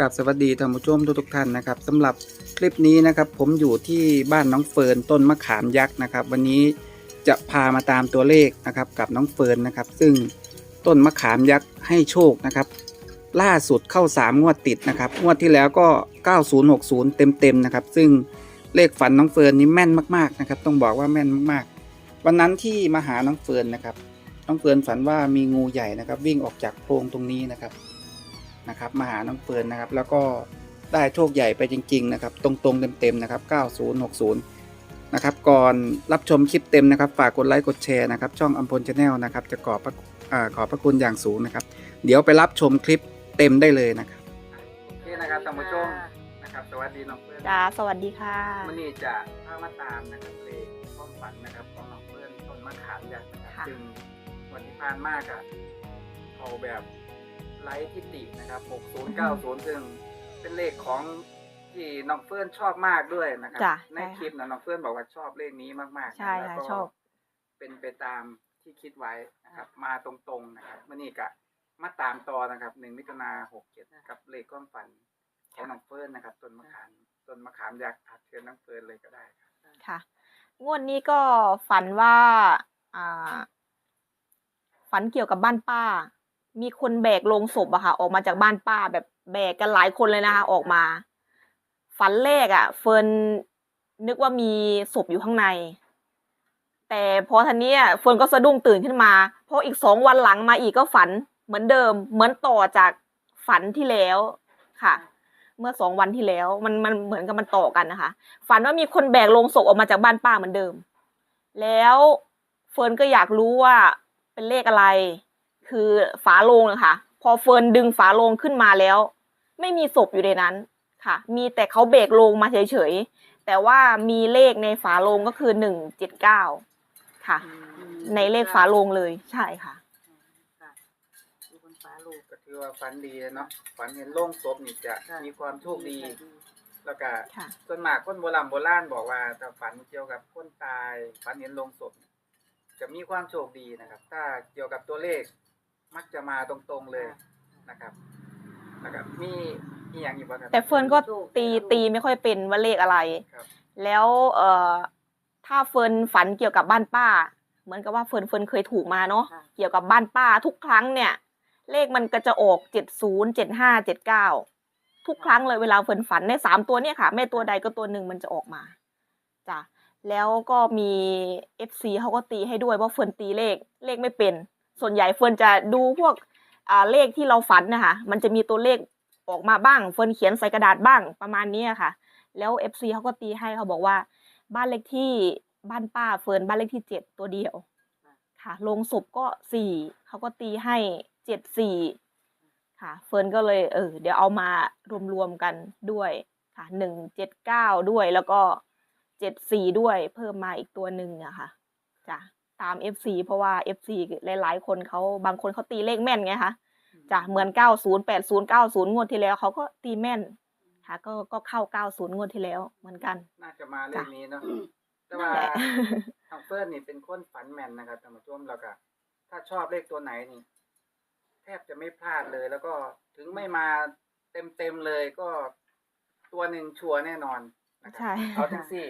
กับสวัสดีท่านผู้ชมทุกท่านนะครับสำหรับคลิปนี้นะครับผมอยู่ที่บ้านน้องเฟิร์นต้นมะขามยักษ์นะครับ วันนี้จะพามาตามตัวเลขนะครับกับน้องเฟิร์นนะครับ ซึ่งต้นมะขามยักษ์ให้โชคนะครับ ล่าสุดเข้า 3 งวดติดนะครับงวดที่แล้วก็ 9060 เต็มๆนะครับ ซึ่งเลขฝันน้องเฟิร์นนี่แม่นมากๆนะครับ ต้องบอกว่าแม่นมากๆ วันนั้นที่มาหาน้องเฟิร์นนะครับน้องเฟิร์นฝันว่ามีงูใหญ่นะครับ วิ่งออกจากโพรงตรงนี้นะครับ นะครับมาหาน้องเฟิร์นนะครับ แล้วก็ได้โชคใหญ่ไปจริง ๆ นะครับ ตรงๆเต็มๆนะครับ 9060 นะครับ ก่อนรับชมคลิปเต็มนะครับ ฝากกดไลค์กดแชร์นะครับ ช่องอัมพลชาแนลนะครับ จะขอบพระอ่าขอบพระคุณอย่างสูงนะครับ เดี๋ยวไปรับชมคลิปเต็มได้เลยนะครับโอเคนะครับท่านผู้ชมนะครับ สวัสดีน้องเฟิร์นจ้าสวัสดีค่ะวันนี้จะพามาตามนะครับเพลงความฝันนะครับของน้องเพื่อนต้นมะขามยักษ์นะครับค่ะซึ่งวันที่ผ่านมากอะเอาแบบ ไลท์ทิตินะครับ 6090 ซึ่งเป็นเลขของที่น้องเฟิร์นชอบมากด้วยนะครับ จ้ะในใช่ค่ะคลิปนะน้องเฟิร์นบอกว่าชอบเลขนี้มากๆใช่แล้วค่ะก็ชอบ เป็นไปตามที่คิดไว้นะครับ มาตรงๆนะครับวันนี้ก็มาตามต่อนะครับหนึ่งมิถุนาหกเจ็ดกับเลขความฝันของน้องเฟิร์นนะครับต้นมะขามต้นมะขามยักษ์อาจเชิญน้องเฟิร์นเลยก็ได้ครับค่ะ งวดนี้ก็ฝันว่า อ่า ฝันเกี่ยวกับบ้านป้า มีคนแบกโลงศพอะค่ะ ออกมาจากบ้านป้าแบบแบกกันหลายคนเลยนะคะ ออกมา ฝันแรกอะเฟิร์นนึกว่ามีศพอยู่ข้างใน แต่พอทันนี้อะเฟิร์นก็สะดุ้งตื่นขึ้นมา เพราะอีกสองวันหลังมาอีกก็ฝันเหมือนเดิม เหมือนต่อจากฝันที่แล้วค่ะ เมื่อสองวันที่แล้ว มันมันเหมือนกับมันต่อกันนะคะ ฝันว่ามีคนแบกโลงศพออกมาจากบ้านป้าเหมือนเดิม แล้วเฟิร์นก็อยากรู้ว่าเป็นเลขอะไร คือฝาโลงนะคะพอเฟิร์นดึงฝาโลงขึ้นมาแล้ว ไม่มีศพอยู่ในนั้นค่ะ มีแต่เขาเบรกโลงมาเฉยๆ แต่ว่ามีเลขในฝาโลงก็คือหนึ่งเจ็ดเก้าค่ะ ในเลขฝาโลงเลยใช่ค่ะค่ะอยู่บนฟ้าลูกก็ถือว่าฝันดีเนาะฝันเห็นโล่งศพนี่จะมีความโชคดี แล้วก็ค่ะส่วนมากคนโบราณโบราณบอกว่าถ้าฝันเกี่ยวกับคนตายฝันเห็นโลงศพเนี่ยจะมีความโชคดีนะครับ ถ้าเกี่ยวกับตัวเลข มักจะมาตรงๆเลยนะครับนะครับมีอีกอย่างอยู่บ้างครับ แต่เฟิร์นก็ตีตีไม่ค่อยเป็นว่าเลขอะไร ครับ แล้วเอ่อถ้าเฟิร์นฝันเกี่ยวกับบ้านป้า เหมือนกับว่าเฟิร์นเฟิร์นเคยถูกมาเนาะค่ะ เกี่ยวกับบ้านป้าทุกครั้งเนี่ย เลขมันก็จะออกเจ็ดศูนย์เจ็ดห้าเจ็ดเก้าทุกครั้งเลยเวลาเฟิร์นฝันในสามตัวเนี่ยค่ะ แม่ตัวใดก็ตัวหนึ่งมันจะออกมาจ้ะแล้วก็มีเอฟซีเขาก็ตีให้ด้วยว่าเฟิร์นตีเลขเลขไม่เป็น ส่วนใหญ่เฟิร์นจะดูพวกอ่าเลขที่เราฝันนะคะ มันจะมีตัวเลขออกมาบ้าง เฟิร์นเขียนใส่กระดาษบ้างประมาณนี้ค่ะ แล้วเอฟซีเขาก็ตีให้เขาบอกว่า บ้านเลขที่บ้านป้าเฟิร์นบ้านเลขที่เจ็ดตัวเดียวค่ะลงศพก็สี่เขาก็ตีให้เจ็ดสี่ค่ะ เฟิร์นก็เลยเออเดี๋ยวเอามารวมๆกันด้วยค่ะหนึ่งเจ็ดเก้าด้วยแล้วก็เจ็ดสี่ด้วยเพิ่มมาอีกตัวหนึ่งอะค่ะจ้ะ ตาม FC เพราะว่า FC หลาย ๆ คนเขาบางคนเขาตีเลขแม่นไงคะจ้ะเหมือนเก้าศูนย์แปดศูนย์เก้าศูนย์งวดที่แล้วเขาก็ตีแม่นค่ะ ก็ก็เข้าเก้าศูนย์งวดที่แล้วเหมือนกัน น่าจะมาเรื่องนี้เนาะแต่นั่ว่านแหละทางเฟิร์นนี่เป็นคนฝันแม่นนะครับท่านผู้ชมแล้วก็ถ้าชอบเลขตัวไหนนี่ แทบจะไม่พลาดเลย แล้วก็ถึงไม่มาเต็มเต็มๆเลยก็ตัวหนึ่งชัวร์แน่นอนนะครัใช่เอาทั้งสี่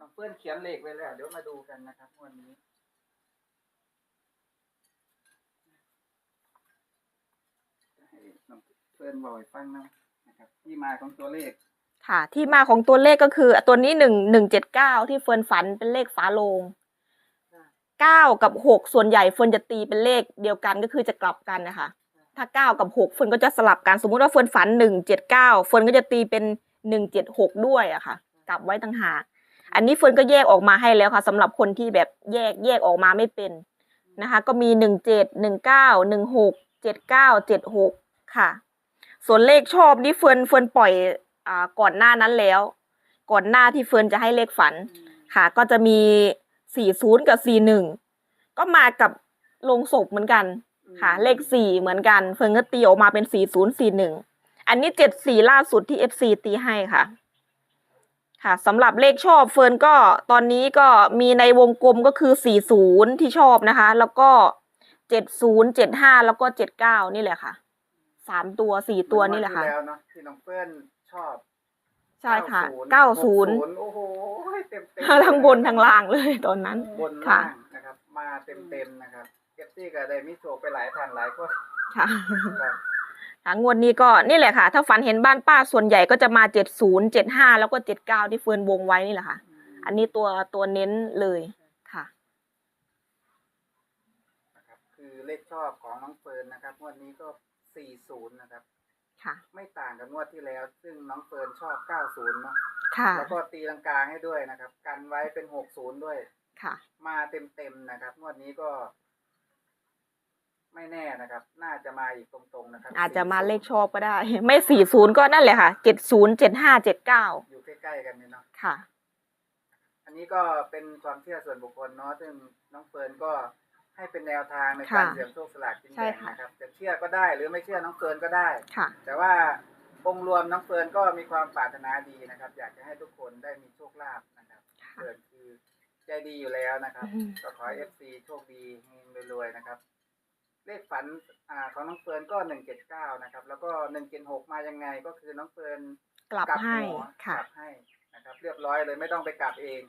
น้องเฟิร์นเขียนเลขไว้แล้ว เดี๋ยวมาดูกันนะครับวันนี้ให้น้องเฟิร์นบอกให้ฟังนะนะครับ ที่มาของตัวเลข ค่ะ ที่มาของตัวเลขก็คือ ตัวนี้หนึ่งหนึ่งเจ็ดเก้าที่เฟิร์นฝันเป็นเลขฝาโลงเก้ากับหกส่วนใหญ่เฟิร์นจะตีเป็นเลขเดียวกันก็คือจะกลับกันนะคะถ้าเก้ากับหกเฟิร์นก็จะสลับกันสมมุติว่าเฟิร์นฝันหนึ่งเจ็ดเก้าเฟิร์นก็จะตีเป็นหนึ่งเจ็ดหกด้วยอะค่ะ กลับไว้ต่างหาก อันนี้เฟิร์นก็แยกออกมาให้แล้วค่ะสำหรับคนที่แบบแยกแยกออกมาไม่เป็นนะคะ ก็มีหนึ่งเจ็ดหนึ่งเก้าหนึ่งหกเจ็ดเก้าเจ็ดหกค่ะ ส่วนเลขชอบนี่เฟิร์นเฟิร์นปล่อยอ่าก่อนหน้านั้นแล้ว ก่อนหน้าที่เฟิร์นจะให้เลขฝันค่ะ ก็จะมีสี่ศูนย์กับสี่หนึ่งก็มากับลงศพเหมือนกันค่ะ เลขสี่เหมือนกัน เฟิร์นก็ตีออกมาเป็นสี่ศูนย์สี่หนึ่งอันนี้เจ็ดสี่ล่าสุดที่เอฟซีตีให้ค่ะ ค่ะสำหรับเลขชอบเฟิร์นก็ตอนนี้ก็มีในวงกลมก็คือสี่ศูนย์ที่ชอบนะคะ แล้วก็เจ็ดศูนย์เจ็ดห้าแล้วก็เจ็ดเก้านี่แหละค่ะสามตัวสี่ตัวนี่แหละค่ะเมื่อวันที่แล้วเนาะที่น้องเฟิร์นชอบใช่ค่ะ90เก้าศูนย์60โอ้โหเต็มเต็มทั้งบนทั้งล่างเลยตอนนั้นบนค่ะล่างนะครับ มาเต็มเต็มๆนะครับเอฟซีก็ได้มิโชคไปหลายท่านหลายคนค่ะ ครับค่ะ งวดนี้ก็นี่แหละค่ะ ถ้าฝันเห็นบ้านป้าส่วนใหญ่ก็จะมาเจ็ดศูนย์เจ็ดห้าแล้วก็เจ็ดเก้าที่เฟิร์นวงไว้นี่แหละค่ะ อันนี้ตัวตัวเน้นเลยค่ะ นะครับคือเลขชอบของน้องเฟิร์นนะครับงวดนี้ก็40นะครับ ค่ะ ไม่ต่างกับงวดที่แล้ว ซึ่งน้องเฟิร์นชอบ90เนาะค่ะแล้วก็ตีลังกาให้ด้วยนะครับ กันไว้เป็น60ด้วย ค่ะ มาเต็มๆนะครับงวดนี้ก็ ไม่แน่นะครับ น่าจะมาอีกตรงๆนะครับอาจจะมา40เลขชอบก็ได้ ไม่สี่ศูนย์ก็นั่นแหละค่ะเจ็ดศูนย์เจ็ดห้าเจ็ดเก้าอยู่ใกล้ๆกันนี่เนาะค่ะ อันนี้ก็เป็นความเชื่อส่วนบุคคลเนาะซึ่งน้องเฟิร์นก็ให้เป็นแนวทางในการค่ะเสี่ยงโชคสลากกินใช่แบ่งค่ะนะครับจะเชื่อก็ได้หรือไม่เชื่อน้องเฟิร์นก็ได้ค่ะ แต่ว่าองค์รวมน้องเฟิร์นก็มีความปรารถนาดีนะครับ อยากจะให้ทุกคนได้มีโชคลาภนะครับค่ะเฟิร์นคือใจดีอยู่แล้วนะครับอืมก็ขอให้เอฟซีโชคดีเฮงรวยๆนะครับ เลขฝันอ่าของน้องเฟิร์นก็หนึ่งเจ็ดเก้านะครับ แล้วก็หนึ่งเจ็ดหกมายังไงก็คือน้องเฟิร์นกลับให้หัวค่ะ กลับให้นะครับ เรียบร้อยเลยไม่ต้องไปกลับเอง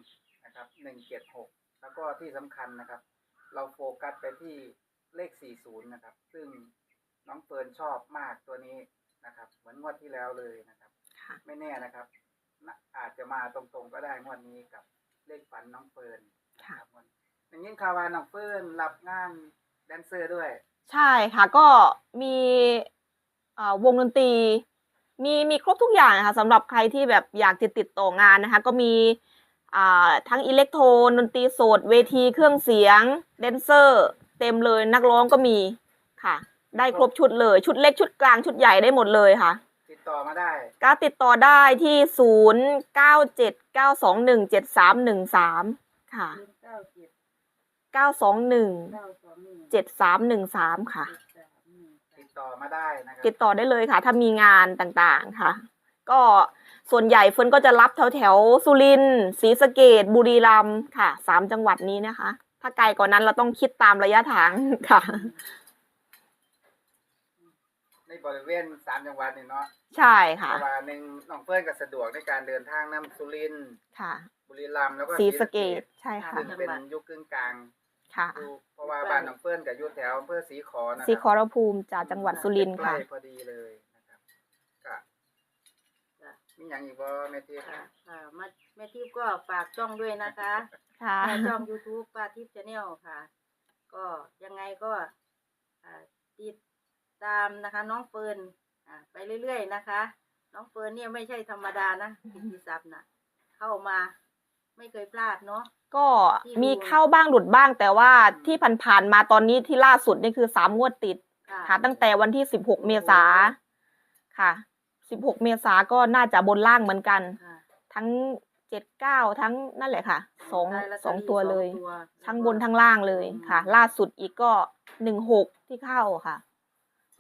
นะครับหนึ่งเจ็ดหกแล้วก็ที่สำคัญนะครับ เราโฟกัสไปที่เลขสี่ศูนย์นะครับ ซึ่งน้องเฟิร์นชอบมากตัวนี้นะครับ เหมือนงวดที่แล้วเลยนะครับ ค่ะ ไม่แน่นะครับน่าอาจจะมาตรงๆก็ได้งวดนี้กับเลขฝันน้องเฟิร์นนะครับวันอย่างนี้ข่าวว่าน้องเฟิร์นรับงานแดนเซอร์ด้วย ใช่ค่ะก็มีอ่าวงดนตรี มีมีครบทุกอย่างนะคะสำหรับใครที่แบบอยากจะติดต่องานนะคะ ก็มีอ่าทั้งอิเล็กโทรนดนตรีสดเวทีเครื่องเสียงแดนเซอร์ เต็มเลยนักร้องก็มีค่ะ ได้ครบชุดเลยชุดเล็กชุดกลางชุดใหญ่ได้หมดเลยค่ะ ติดต่อมาได้ ก็ติดต่อได้ที่ศูนย์เก้าเจ็ดเก้าสองหนึ่งเจ็ดสามหนึ่งสามค่ะศูนย์เก้าเจ็ด เก้าสองหนึ่งเก้าสองหนึ่งเจ็ดสามหนึ่งสามค่ะเจ็ดสามหนึ่งติดต่อมาได้นะครัติดต่อได้เลยค่ะ ถ้ามีงานต่างๆค่ะ ก็ส่วนใหญ่เฟิร์นก็จะรับแถวแถวๆสุรินทร์ศรีสะเกดบุรีรัมย์ค่ะสามจังหวัดนี้นะคะ ถ้าไกลกว่านั้นเราต้องคิดตามระยะทางค่ะ ในบริเวณสามจังหวัดนี่เนาะใช่เพค่ะราะว่าหนึ่งน้องเฟิร์นก็สะดวกในการเดินทางน้ำสุรินทร์ค่ะ บุรีรัมย์แล้วก็ศรีสะเกดใช่ค่ะซึ่งเป็นยุคกึ่งกลาง ค่ะอยู่เพราะว่าบ้านน้องเฟิร์นกับยุคแถวอำเภอศรีขอนะคศรีรับขอรภูมิจากจังหวัดสุรินทร์ค่ะ ใกล้พอดีเลยนะครับก็จ้ะมีอย่างอีกบ่แม่ทิพย์ค่ะค่ะมาแม่ทิพย์ก็ฝากช่องด้วยนะคะค่ะค่ะช่อง YouTube ป้าทิพย์ชาแนลค่ะ ก็ยังไงก็อ่าติดตามนะคะ น้องเฟิร์นอ่าไปเรื่อยๆนะคะ น้องเฟิร์นเนี่ยไม่ใช่ธรรมดานะกิตติศัพท์นะเข้ามา ไม่เคยพลาดเนาะ ก็มีเข้าบ้างหลุดบ้าง แต่ว่าที่ผ่านๆมาตอนนี้ที่ล่าสุดนี่คือสามงวดติดค่ะตั้งแต่วันที่สิบหกเมษาค่ะสิบหกเมษาก็น่าจะบนล่างเหมือนกันค่ะทั้งเจ็ดเก้าทั้งนั่นแหละค่ะสองได้ลตสองตัวเลยสองตัวทั้งบนทั้งล่างเลยค่ะอืมล่าสุดอีกก็หนึ่งหกที่เข้าค่ะ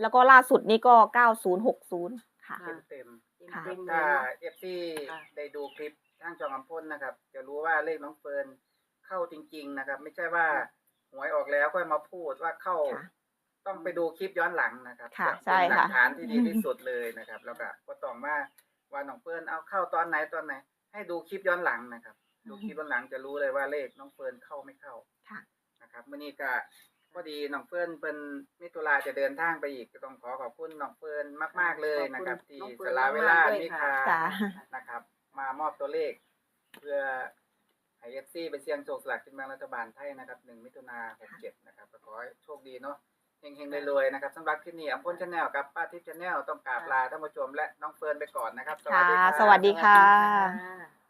แล้วก็ล่าสุดนี้ก็เก้าศูนย์หกศูนย์ค่ะเต็มเต็มค่ะเต็มๆๆเลถ้ายเนาะเอฟซีค่ะได้ดูคลิป ทางจองอำพลนะครับ จะรู้ว่าเลขน้องเฟิร์นเข้าจริง ๆนะครับ ไม่ใช่ว่าหวยออกแล้วค่อยมาพูดว่าเข้า ค่ะ ต้องไปดูคลิปย้อนหลังนะครับค่ะจะใช่เป็นหลัค่ะกฐานที่ดีที่สุดเลยนะครับ แล้วก็ก็ต้องว่าว่าน้องเฟิร์นเอาเข้าตอนไหนตอนไหน ให้ดูคลิปย้อนหลังนะครับ ดูคลิปย้อนหลังจะรู้เลยว่าเลขน้องเฟิร์นเข้าไม่เข้าค่ะ นะครับมื่อนี้ก็พอดีน้องเฟิร์นเป็นมิตุลาจะเดินทางไปอีกก็ต้องขอขอบคุณน้องเฟิร์นมาก ๆเลยนะครับขอบคุณที่น้องเฟิสร์นละเวลามากๆเลยมีค่ะค่าจ้ะนะครับ มามอบตัวเลข เพื่อให้เอฟซีไปเสี่ยงโชคสลากกินแบ่งรัฐบาลไทยนะครับหนึ่งมิถุนาหกเจ็ดนะครับก็ขอให้โชคดีเนาะเฮงๆรวยๆนะครับสำหรับคลิปนี้อัมพลชาแนลกับป้าทิพย์ชาแนลต้องกราบลาท่านผู้ชมและน้องเฟิร์นไปก่อนนะครับค่ะรับสวัสดีค่ะ สวัสดีค่ะ